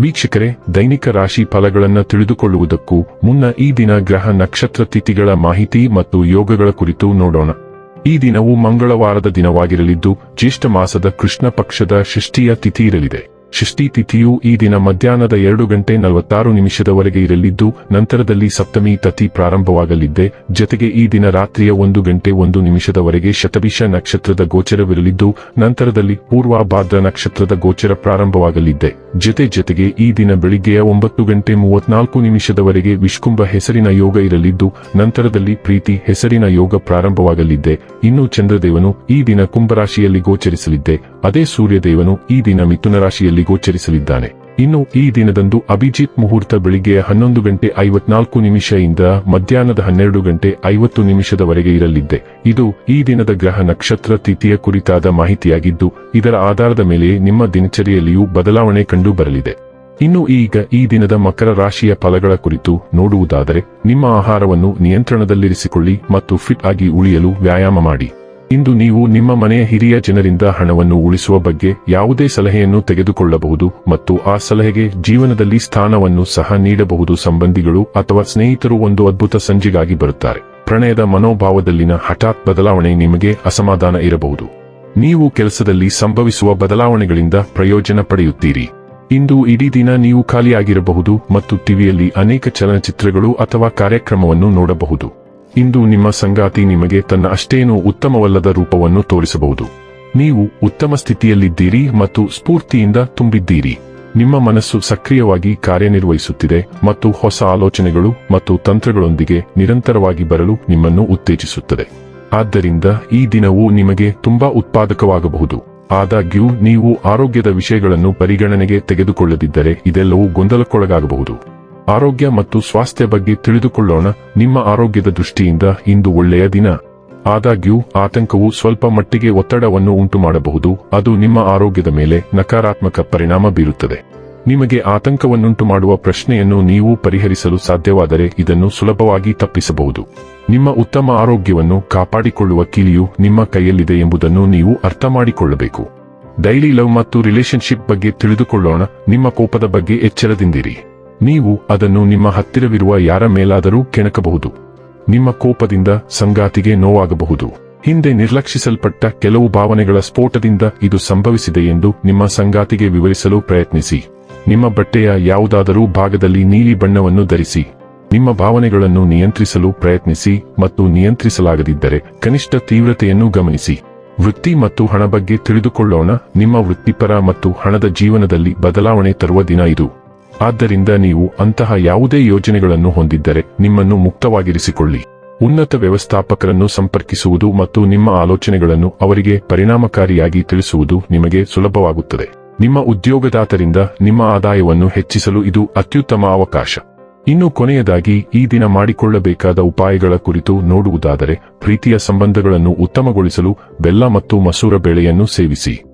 ವೀಕ್ಷಕರೇ, ದೈನಿಕ ರಾಶಿ ಫಲಗಳನ್ನು ತಿಳಿದುಕೊಳ್ಳುವುದಕ್ಕೂ ಮುನ್ನ ಈ ದಿನ ಗ್ರಹ ನಕ್ಷತ್ರ ತಿಥಿಗಳ ಮಾಹಿತಿ ಮತ್ತು ಯೋಗಗಳ ಕುರಿತು ನೋಡೋಣ. ಈ ದಿನವು ಮಂಗಳವಾರದ ದಿನವಾಗಿರಲಿದ್ದು, ಜ್ಯೇಷ್ಠ ಮಾಸದ ಕೃಷ್ಣ ಪಕ್ಷದ ಷಷ್ಠಿಯ ತಿಥಿ ಇರಲಿದೆ. ಷಷ್ಠಿ ತಿಥಿಯು ಈ ದಿನ ಮಧ್ಯಾಹ್ನದ ಎರಡು ಗಂಟೆ ನಲವತ್ತಾರು ನಿಮಿಷದವರೆಗೆ ಇರಲಿದ್ದು, ನಂತರದಲ್ಲಿ ಸಪ್ತಮಿ ತತಿ ಪ್ರಾರಂಭವಾಗಲಿದ್ದೆ. ಜತೆಗೆ ಈ ದಿನ ರಾತ್ರಿಯ ಒಂದು ಗಂಟೆ ಒಂದು ನಿಮಿಷದವರೆಗೆ ಶತಭಿಷ ನಕ್ಷತ್ರದ ಗೋಚರವಿರಲಿದ್ದು, ನಂತರದಲ್ಲಿ ಪೂರ್ವಾಭಾದ್ರ ನಕ್ಷತ್ರದ ಗೋಚರ ಪ್ರಾರಂಭವಾಗಲಿದ್ದೆ. ಜತೆ ಜತೆಗೆ ಈ ದಿನ ಬೆಳಿಗ್ಗೆಯ ಒಂಬತ್ತು ಗಂಟೆ ಮೂವತ್ನಾಲ್ಕು ನಿಮಿಷದವರೆಗೆ ವಿಷ್ಕುಂಭ ಹೆಸರಿನ ಯೋಗ ಇರಲಿದ್ದು, ನಂತರದಲ್ಲಿ ಪ್ರೀತಿ ಹೆಸರಿನ ಯೋಗ ಪ್ರಾರಂಭವಾಗಲಿದ್ದೆ. ಇನ್ನು ಚಂದ್ರದೇವನು ಈ ದಿನ ಕುಂಭರಾಶಿಯಲ್ಲಿ ಗೋಚರಿಸಲಿದ್ದೆ. ಅದೇ ಸೂರ್ಯದೇವನು ಈ ದಿನ ಮಿಥುನ ರಾಶಿಯಲ್ಲಿ ಗೋಚರಿಸಲಿದ್ದಾನೆ. ಇನ್ನು ಈ ದಿನದಂದು ಅಭಿಜಿತ್ ಮುಹೂರ್ತ ಬೆಳಿಗ್ಗೆ ಹನ್ನೊಂದು ಗಂಟೆ ಐವತ್ನಾಲ್ಕು ಇಂದ ಮಧ್ಯಾಹ್ನದ ಹನ್ನೆರಡು ಗಂಟೆ ಐವತ್ತು ನಿಮಿಷದವರೆಗೆ ಇರಲಿದ್ದೆ. ಇದು ಈ ದಿನದ ಗ್ರಹ ನಕ್ಷತ್ರ ತಿಥಿಯ ಕುರಿತಾದ ಮಾಹಿತಿಯಾಗಿದ್ದು, ಇದರ ಆಧಾರದ ಮೇಲೆ ನಿಮ್ಮ ದಿನಚರಿಯಲ್ಲಿಯೂ ಬದಲಾವಣೆ ಕಂಡು ಬರಲಿದೆ. ಇನ್ನು ಈಗ ಈ ದಿನದ ಮಕರ ರಾಶಿಯ ಫಲಗಳ ಕುರಿತು ನೋಡುವುದಾದರೆ, ನಿಮ್ಮ ಆಹಾರವನ್ನು ನಿಯಂತ್ರಣದಲ್ಲಿರಿಸಿಕೊಳ್ಳಿ ಮತ್ತು ಫಿಟ್ ಆಗಿ ಉಳಿಯಲು ವ್ಯಾಯಾಮ ಮಾಡಿ. ಇಂದು ನೀವು ನಿಮ್ಮ ಮನೆಯ ಹಿರಿಯ ಜನರಿಂದ ಹಣವನ್ನು ಉಳಿಸುವ ಬಗ್ಗೆ ಯಾವುದೇ ಸಲಹೆಯನ್ನು ತೆಗೆದುಕೊಳ್ಳಬಹುದು ಮತ್ತು ಆ ಸಲಹೆಗೆ ಜೀವನದಲ್ಲಿ ಸ್ಥಾನವನ್ನು ಸಹ ನೀಡಬಹುದು ಸಂಬಂಧಿಗಳು ಅಥವಾ ಸ್ನೇಹಿತರು ಒಂದು ಅದ್ಭುತ ಸಂಜೆಗಾಗಿ ಬರುತ್ತಾರೆ. ಪ್ರಣಯದ ಮನೋಭಾವದಲ್ಲಿನ ಹಠಾತ್ ಬದಲಾವಣೆ ನಿಮಗೆ ಅಸಮಾಧಾನ ಇರಬಹುದು. ನೀವು ಕೆಲಸದಲ್ಲಿ ಸಂಭವಿಸುವ ಬದಲಾವಣೆಗಳಿಂದ ಪ್ರಯೋಜನ ಪಡೆಯುತ್ತೀರಿ. ಇಂದು ಇಡೀ ದಿನ ನೀವು ಖಾಲಿಯಾಗಿರಬಹುದು ಮತ್ತು ಟಿವಿಯಲ್ಲಿ ಅನೇಕ ಚಲನಚಿತ್ರಗಳು ಅಥವಾ ಕಾರ್ಯಕ್ರಮವನ್ನು ನೋಡಬಹುದು. ಇಂದು ನಿಮ್ಮ ಸಂಗಾತಿ ನಿಮಗೆ ತನ್ನ ಅಷ್ಟೇನೂ ಉತ್ತಮವಲ್ಲದ ರೂಪವನ್ನು ತೋರಿಸಬಹುದು. ನೀವು ಉತ್ತಮ ಸ್ಥಿತಿಯಲ್ಲಿದ್ದೀರಿ ಮತ್ತು ಸ್ಫೂರ್ತಿಯಿಂದ ತುಂಬಿದ್ದೀರಿ. ನಿಮ್ಮ ಮನಸ್ಸು ಸಕ್ರಿಯವಾಗಿ ಕಾರ್ಯನಿರ್ವಹಿಸುತ್ತಿದೆ ಮತ್ತು ಹೊಸ ಆಲೋಚನೆಗಳು ಮತ್ತು ತಂತ್ರಗಳೊಂದಿಗೆ ನಿರಂತರವಾಗಿ ಬರಲು ನಿಮ್ಮನ್ನು ಉತ್ತೇಜಿಸುತ್ತದೆ. ಆದ್ದರಿಂದ ಈ ದಿನವು ನಿಮಗೆ ತುಂಬಾ ಉತ್ಪಾದಕವಾಗಬಹುದು. ಆದಾಗ್ಯೂ, ನೀವು ಆರೋಗ್ಯದ ವಿಷಯಗಳನ್ನು ಪರಿಗಣನೆಗೆ ತೆಗೆದುಕೊಳ್ಳದಿದ್ದರೆ ಇದೆಲ್ಲವೂ ಗೊಂದಲಕ್ಕೊಳಗಾಗಬಹುದು. ಆರೋಗ್ಯ ಮತ್ತು ಸ್ವಾಸ್ಥ್ಯ ಬಗ್ಗೆ ತಿಳಿದುಕೊಳ್ಳೋಣ. ನಿಮ್ಮ ಆರೋಗ್ಯದ ದೃಷ್ಟಿಯಿಂದ ಇಂದು ಒಳ್ಳೆಯ ದಿನ. ಆದಾಗ್ಯೂ, ಆತಂಕವು ಸ್ವಲ್ಪ ಮಟ್ಟಿಗೆ ಒತ್ತಡವನ್ನು ಉಂಟು ಮಾಡಬಹುದು ಅದು ನಿಮ್ಮ ಆರೋಗ್ಯದ ಮೇಲೆ ನಕಾರಾತ್ಮಕ ಪರಿಣಾಮ ಬೀರುತ್ತದೆ. ನಿಮಗೆ ಆತಂಕವನ್ನುಂಟು ಮಾಡುವ ಪ್ರಶ್ನೆಯನ್ನು ನೀವು ಪರಿಹರಿಸಲು ಸಾಧ್ಯವಾದರೆ ಇದನ್ನು ಸುಲಭವಾಗಿ ತಪ್ಪಿಸಬಹುದು. ನಿಮ್ಮ ಉತ್ತಮ ಆರೋಗ್ಯವನ್ನು ಕಾಪಾಡಿಕೊಳ್ಳುವ ಕೀಲಿಯು ನಿಮ್ಮ ಕೈಯಲ್ಲಿದೆ ಎಂಬುದನ್ನು ನೀವು ಅರ್ಥ ಮಾಡಿಕೊಳ್ಳಬೇಕು. ಡೈಲಿ ಲವ್ ಮತ್ತು ರಿಲೇಶನ್ಶಿಪ್ ಬಗ್ಗೆ ತಿಳಿದುಕೊಳ್ಳೋಣ. ನಿಮ್ಮ ಕೋಪದ ಬಗ್ಗೆ ಎಚ್ಚರದಿಂದಿರಿ. ನೀವು ಅದನ್ನು ನಿಮ್ಮ ಹತ್ತಿರವಿರುವ ಯಾರ ಮೇಲಾದರೂ ಕೆಣಕಬಹುದು. ನಿಮ್ಮ ಕೋಪದಿಂದ ಸಂಗಾತಿಗೆ ನೋವಾಗಬಹುದು. ಹಿಂದೆ ನಿರ್ಲಕ್ಷಿಸಲ್ಪಟ್ಟ ಕೆಲವು ಭಾವನೆಗಳ ಸ್ಫೋಟದಿಂದ ಇದು ಸಂಭವಿಸಿದೆ ಎಂದು ನಿಮ್ಮ ಸಂಗಾತಿಗೆ ವಿವರಿಸಲು ಪ್ರಯತ್ನಿಸಿ. ನಿಮ್ಮ ಬಟ್ಟೆಯ ಯಾವುದಾದರೂ ಭಾಗದಲ್ಲಿ ನೀಲಿ ಬಣ್ಣವನ್ನು ಧರಿಸಿ. ನಿಮ್ಮ ಭಾವನೆಗಳನ್ನು ನಿಯಂತ್ರಿಸಲು ಪ್ರಯತ್ನಿಸಿ ಮತ್ತು ನಿಯಂತ್ರಿಸಲಾಗದಿದ್ದರೆ ಕನಿಷ್ಠ ತೀವ್ರತೆಯನ್ನು ಗಮನಿಸಿ. ವೃತ್ತಿ ಮತ್ತು ಹಣ ಬಗ್ಗೆ ತಿಳಿದುಕೊಳ್ಳೋಣ. ನಿಮ್ಮ ವೃತ್ತಿಪರ ಮತ್ತು ಹಣದ ಜೀವನದಲ್ಲಿ ಬದಲಾವಣೆ ತರುವ ದಿನ ಇದು. ಆದ್ದರಿಂದ ನೀವು ಅಂತಹ ಯಾವುದೇ ಯೋಜನೆಗಳನ್ನು ಹೊಂದಿದ್ದರೆ ನಿಮ್ಮನ್ನು ಮುಕ್ತವಾಗಿರಿಸಿಕೊಳ್ಳಿ. ಉನ್ನತ ವ್ಯವಸ್ಥಾಪಕರನ್ನು ಸಂಪರ್ಕಿಸುವುದು ಮತ್ತು ನಿಮ್ಮ ಆಲೋಚನೆಗಳನ್ನು ಅವರಿಗೆ ಪರಿಣಾಮಕಾರಿಯಾಗಿ ತಿಳಿಸುವುದು ನಿಮಗೆ ಸುಲಭವಾಗುತ್ತದೆ. ನಿಮ್ಮ ಉದ್ಯೋಗದಾತರಿಂದ ನಿಮ್ಮ ಆದಾಯವನ್ನು ಹೆಚ್ಚಿಸಲು ಇದು ಅತ್ಯುತ್ತಮ ಅವಕಾಶ. ಇನ್ನು ಕೊನೆಯದಾಗಿ, ಈ ದಿನ ಮಾಡಿಕೊಳ್ಳಬೇಕಾದ ಉಪಾಯಗಳ ಕುರಿತು ನೋಡುವುದಾದರೆ, ಪ್ರೀತಿಯ ಸಂಬಂಧಗಳನ್ನು ಉತ್ತಮಗೊಳಿಸಲು ಬೆಲ್ಲ ಮತ್ತು ಮಸೂರ ಬೇಳೆಯನ್ನು ಸೇವಿಸಿ.